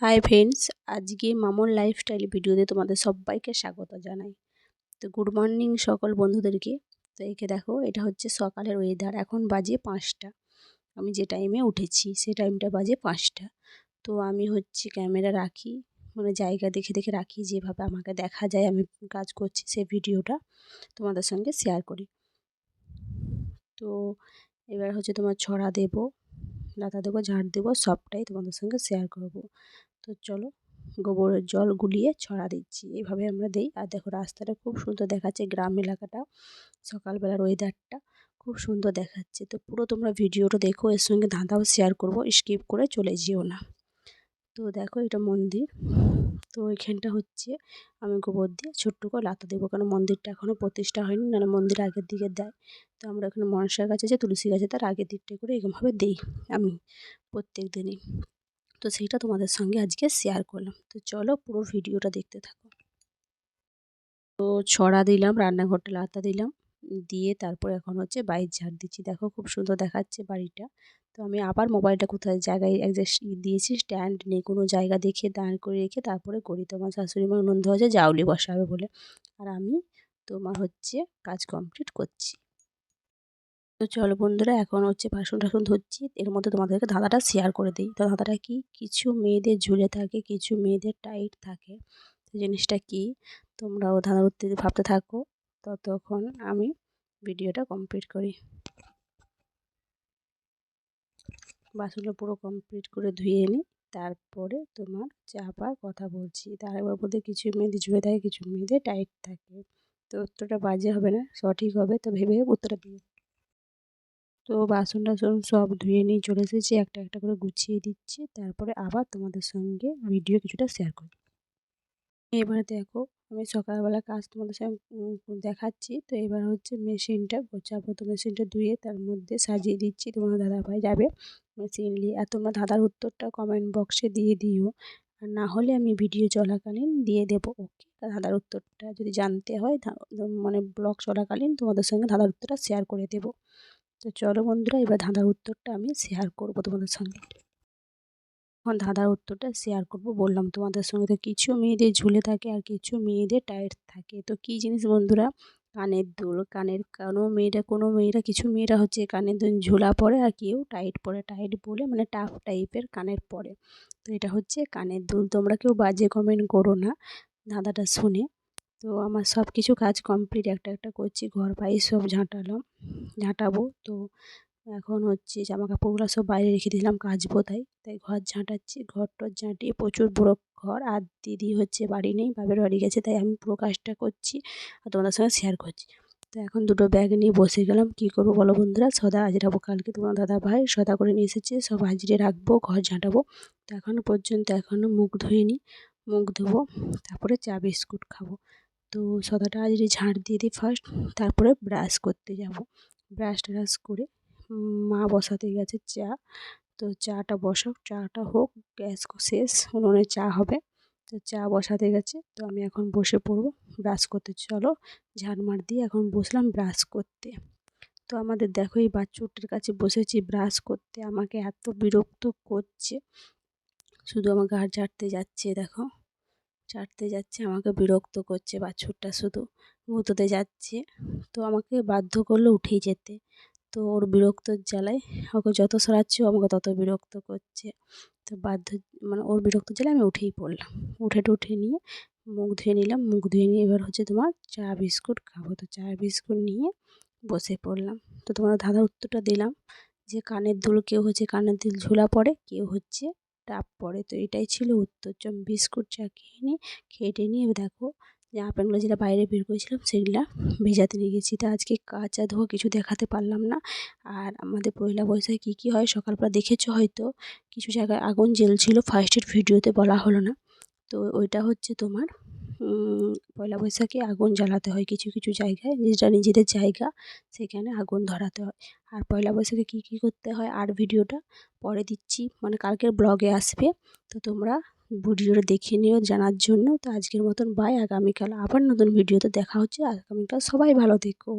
Hi friends আজকে Mamon lifestyle ভিডিওতে তোমাদের সবাইকে স্বাগত জানাই। তো গুড মর্নিং সকল বন্ধুদেরকে। তো একে দেখো, এটা হচ্ছে সকালের ওয়েদার এখন বাজে পাঁচটা। আমি যে টাইমে উঠেছি, সে টাইমটা বাজে পাঁচটা। তো আমি হচ্ছে ক্যামেরা রাখি মানে জায়গা দেখে দেখে রাখি, যেভাবে আমাকে দেখা যায়, আমি কাজ করছি সে ভিডিওটা তোমাদের সঙ্গে শেয়ার করি। তো এবার হচ্ছে তোমার ছড়া দেব। লাতা দেবো, ঝাড় দেবো, সবটাই তোমাদের সঙ্গে শেয়ার করব। তো চলো গোবরের জল গুলিয়ে ছড়া দিচ্ছি। এইভাবে আমরা দিই। আর দেখো রাস্তাটা খুব সুন্দর দেখাচ্ছে গ্রাম এলাকাটা। সকালবেলার ওয়েদারটা খুব সুন্দর দেখাচ্ছে। তো পুরো তোমরা ভিডিওটা দেখো, এর সঙ্গে ধাঁধাও শেয়ার করব স্কিপ করে চলে যেও না। তো দেখো এটা মন্দির। তো এখানটা হচ্ছে আমি গোবর দিয়ে ছোট্ট করে লাতা দেবো। কারণ মন্দিরটা এখনও প্রতিষ্ঠা হয়নি, নাহলে মন্দির আগের দিকে দেয়। তো আমরা এখানে মনসার গাছ আছে তুলসী গাছে তার আগের দিকটা করে এরকমভাবে দিই আমি প্রত্যেক দিনই। তো সেইটা তোমাদের সঙ্গে আজকে শেয়ার করলাম। তো চলো পুরো ভিডিওটা দেখতে থাকো। তো ছড়া দিলাম, রান্নাঘরটা লাতা দিলাম, দিয়ে তারপর এখন হচ্ছে বাইর ঝাড় দিচ্ছি। দেখো খুব সুন্দর দেখাচ্ছে বাড়িটা। তো আমি আবার মোবাইলটা কোথায় জায়গায় এক দিয়েছি স্ট্যান্ড নেই, কোনো জায়গা দেখে দাঁড় করে রেখে তারপরে করি। তোমার শাশুড়ি মা নন্দ হচ্ছে জাউলি বসাবে বলে। আর আমি তোমার হচ্ছে কাজ কমপ্লিট করছি। তো চলো বন্ধুরা, এখন হচ্ছে বাসন টাসন ধরছি এর মধ্যে তোমাদেরকে ধাঁধাটা শেয়ার করে দিই। তো ধাঁধাটা কি? কিছু মেয়েদের ঝুলে থাকে, কিছু মেয়েদের টাইট থাকে। তো জিনিসটা কি? তোমরাও ধাঁধা উঠতে ভাবতে থাকো। ততক্ষণ আমি ভিডিওটা কমপ্লিট করি। বাসনটা পুরো কমপ্লিট করে ধুয়ে নিই তারপরে তোমার চাপা কথা বলছি। তার মধ্যে কিছু মেয়েদের ঝুলে থাকে কিছু মেয়েদের টাইট থাকে। তো উত্তরটা বাজে হবে না, সঠিক হবে। তো ভেবে উত্তরটা দিয়ে তো বাসন টাসন সব ধুয়ে নিয়ে চলে এসেছি। একটা একটা করে গুছিয়ে দিচ্ছি। তারপরে আবার তোমাদের সঙ্গে ভিডিও কিছুটা শেয়ার করি। এবারে দেখো আমি সকালবেলা কাজ তোমাদের সঙ্গে দেখাচ্ছি। তো এবার হচ্ছে মেশিনটা গোছাবো। তো মেশিনটা ধুয়ে তার মধ্যে সাজিয়ে দিচ্ছি। তোমার দাদাভাই যাবে মেশিন নিয়ে আর তোমরা দাদার উত্তরটা কমেন্ট বক্সে দিয়ে দিও। আর না হলে আমি ভিডিও চলাকালীন দিয়ে দেবো। ওকে দাদার উত্তরটা যদি জানতে হয় মানে ব্লগ চলাকালীন তোমাদের সঙ্গে দাদার উত্তরটা শেয়ার করে দেবো। তো চলো বন্ধুরা, এবার ধাঁধার উত্তরটা আমি শেয়ার করব তোমাদের সঙ্গে। এখন ধাঁধার উত্তরটা শেয়ার করব। বললাম, তোমাদের সঙ্গে তো কিছু মেয়েদের ঝুলে থাকে আর কিছু মেয়েদের টাইট থাকে। তো কী জিনিস বন্ধুরা? কানের দুল, কানের কোনো মেয়েরা কোনো মেয়েরা, কিছু মেয়েরা হচ্ছে কানের দুল ঝোলা পরে আর কেউ টাইট পরে। টাইট বলে মানে টাফ টাইপের কানের পরে। তো এটা হচ্ছে কানের দুল। তোমরা কেউ বাজে কমেন্ট করো না ধাঁধাটা শুনে। তো আমার সব কিছু কাজ কমপ্লিট একটা একটা করছি, ঘর বাইরে সব ঝাঁটালাম, ঝাঁটাবো। তো এখন হচ্ছে জামা কাপড়গুলো সব বাইরে রেখে দিলাম কাচবো তাই। তাই ঘর ঝাঁটাচ্ছি, ঘর টর ঝাঁটিয়ে প্রচুর বড়ো ঘর আর দিদি হচ্ছে বাড়ি নেই, বাপের বাড়ি গেছে তাই আমি পুরো কাজটা করছি আর তোমাদের সঙ্গে শেয়ার করছি। তো এখন দুটো ব্যাগ নিয়ে বসে গেলাম, কী করব বলো বন্ধুরা? সদা হাজিরাবো কালকে তোমার দাদা ভাই, সদা করে নিয়ে এসেছে, সব হাজিরে রাখব, ঘর ঝাঁটাবো। তো এখনও পর্যন্ত এখনও মুখ ধুইনি, মুখ ধোবো, তারপরে চা বিস্কুট খাব। তো সদাটা আজকে ঝাঁট দিয়ে দিই ফার্স্ট তারপরে ব্রাশ করতে যাব ব্রাশ ট্রাশ করে মা বসাতে গেছে চা। তো চাটা বসাও চাটা হোক, গ্যাস শেষ, উনুনে চা হবে। তো চা বসাতে গেছে, তো আমি এখন বসে পড়ব, ব্রাশ করতে। চলো, ঝাড়মার দিয়ে এখন বসলাম ব্রাশ করতে। তো আমাদের দেখো, এই বাচ্চুটির কাছে বসেছি ব্রাশ করতে। আমাকে এত বিরক্ত করছে। শুধু আমার আর ঝাড়তে যাচ্ছে, দেখো। চাটতে যাচ্ছে, আমাকে বিরক্ত করছে বাছুরটা শুধু। মুতোতে যাচ্ছে। তো আমাকে বাধ্য করল উঠেই যেতে। তো ওর বিরক্তর জ্বালায়। ওকে যত সরাচ্ছি আমাকে তত বিরক্ত করছে। তো বাধ্য মানে ওর বিরক্ত জ্বালায় আমি উঠেই পড়লাম। উঠে টুঠে নিয়ে মুখ ধুয়ে নিলাম। মুখ ধুয়ে নিয়ে এবার হচ্ছে তোমার চা, বিস্কুট খাব। তো চা, বিস্কুট নিয়ে বসে পড়লাম। তো তোমার দাদা উত্তরটা দিলাম যে কানের দুল কেউ হচ্ছে কানের দুল ঝোলা পড়ে কেউ হচ্ছে টাপ পড়ে তো এটাই ছিল উত্তর। বিস্কুট চা খেয়ে নিই খেটে নিয়ে দেখো জামা প্যান্টগুলো যেটা বাইরে বের করেছিলাম সেগুলা ভেজাতে নিয়ে গেছি। তো আজকে কাচা ধোয়া কিছু দেখাতে পারলাম না। আর আমাদের পয়লা বৈশাখে কী কী হয় সকালবেলা দেখেছ হয়তো? কিছু জায়গায় আগুন জ্বলছিল ফার্স্টের ভিডিওতে বলা হলো না। তো ওইটা হচ্ছে তোমার পয়লা বৈশাখে আগুন জ্বালাতে হয় কিছু কিছু জায়গায়। নিজেরা নিজেদের জায়গা, সেখানে আগুন ধরাতে হয়। আর পয়লা বৈশাখে কী কী করতে হয়? আর ভিডিওটা পরে দিচ্ছি। মানে কালকের ব্লগে আসবে। তো তোমরা ভিডিওটা দেখে নিও, জানার জন্য। তো আজকের মতন বাই আগামীকাল আবার নতুন ভিডিওতে দেখা হচ্ছে। আগামীকাল সবাই ভালো থেকো।